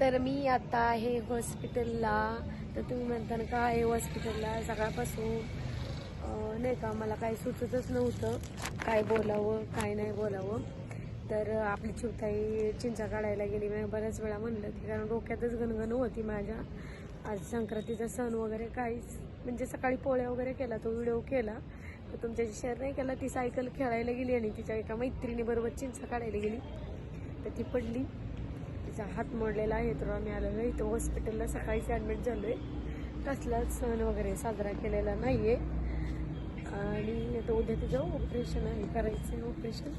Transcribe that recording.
तर मी आता आहे हॉस्पिटलला तर तुम्ही म्हणता ना का आहे हॉस्पिटलला सकाळपासून नाही का मला काही सुचतच नव्हतं. काय बोलावं काय नाही बोलावं. तर आपली चिवताई चिंचा काढायला गेली. मी बऱ्याच वेळा म्हणलं की कारण डोक्यातच गणगण होती माझ्या. आज संक्रांतीचा सण वगैरे काहीच म्हणजे सकाळी पोळ्या वगैरे केला तो व्हिडिओ केला. तर तुमच्याशी शेअर नाही केला. ती सायकल खेळायला गेली आणि तिच्या एका मैत्रिणीबरोबर चिंचा काढायला गेली. तर ती पडली. तिचा हात मोडलेला आहे तर आम्ही आलेलो इथं हॉस्पिटलला सकाळीच ॲडमिट झालो आहे कसलाच सण वगैरे साजरा केलेला नाही आहे आणि आता उद्या तिचं ऑपरेशन आहे करायचं आहे ऑपरेशन